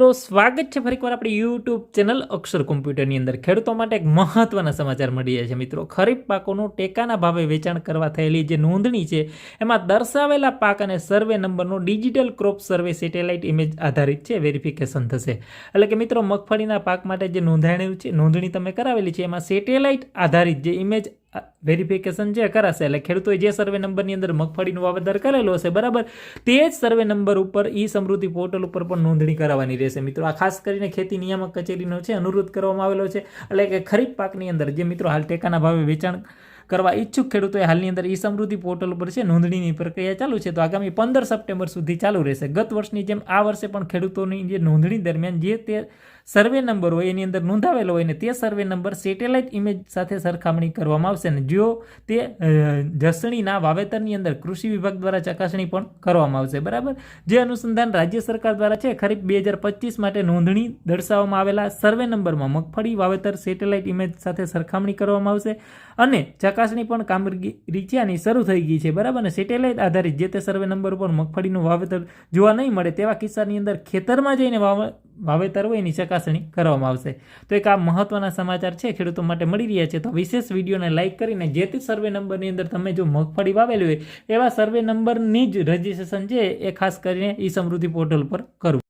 તો સ્વાગત છે ફરીકવાર આપણી યુટ્યુબ ચેનલ અક્ષર કોમ્પ્યુટરની અંદર. ખેડૂતો માટે એક મહત્ત્વના સમાચાર મળી રહ્યા છે મિત્રો. ખરીફ પાકોનું ટેકાના ભાવે વેચાણ કરવા થયેલી જે નોંધણી છે, એમાં દર્શાવેલા પાક અને સર્વે નંબરનો digital crop survey satellite image આધારિત છે વેરિફિકેશન થશે. એટલે કે મિત્રો, મગફળીના પાક માટે જે નોંધાયેલું છે, નોંધણી તમે કરાવેલી છે, એમાં સેટેલાઇટ આધારિત જે ઇમેજ વેરિફિકેશન જે કરાશે, એટલે ખેડૂતોએ જે સર્વે નંબરની અંદર મગફળીનું વાવેતર કરેલું હશે, બરાબર? તે જ સર્વે નંબર ઉપર, ઈ સમૃદ્ધિ પોર્ટલ ઉપર પણ નોંધણી કરાવવાની રહેશે. મિત્રો, આ ખાસ કરીને ખેતી નિયામક કચેરીનો છે, અનુરોધ કરવામાં આવેલો છે. એટલે કે ખરીફ પાકની અંદર, જે મિત્રો હાલ ટેકાના ભાવે વેચાણ કરવા ઈચ્છુક ખેડૂતોએ હાલની અંદર ઈ સમૃદ્ધિ પોર્ટલ ઉપર છે, નોંધણીની પ્રક્રિયા ચાલુ છે. તો આગામી પંદર સપ્ટેમ્બર સુધી ચાલુ રહેશે. ગત વર્ષની જેમ આ વર્ષે પણ ખેડૂતોની જે નોંધણી દરમિયાન જે તે સર્વે નંબર હોય એની અંદર નોંધાવેલો હોય ને તે સર્વે નંબર સેટેલાઇટ ઇમેજ સાથે સરખામણી કરવામાં આવશે ને જો તે જસણીના વાવેતરની અંદર કૃષિ વિભાગ દ્વારા ચકાસણી પણ કરવામાં આવશે. બરાબર? જે અનુસંધાન રાજ્ય સરકાર દ્વારા છે, ખરીફ બે હજાર પચીસ માટે નોંધણી દર્શાવવામાં આવેલા સર્વે નંબરમાં મગફળી વાવેતર સેટેલાઇટ ઇમેજ સાથે સરખામણી કરવામાં આવશે અને ચકાસણી પણ કામગીરી છે આની શરૂ થઈ ગઈ છે, બરાબર? ને સેટેલાઇટ આધારિત જે તે સર્વે નંબર ઉપર મગફળીનું વાવેતર જોવા નહીં મળે તેવા કિસ્સાની અંદર ખેતરમાં જઈને વાવ- વાવેતર હોય એની ચકાસણી કરવામાં આવશે. તો એક આ મહત્વના સમાચાર છે, ખેડૂતો માટે મળી રહ્યા છે. તો વિશેષ વિડીયોને લાઇક કરીને જે તે સર્વે નંબરની અંદર તમે જો મગફળી વાવેલી હોય, એવા સર્વે નંબરની જ રજિસ્ટ્રેશન છે એ ખાસ કરીને ઈ સમૃદ્ધિ પોર્ટલ પર કરવું.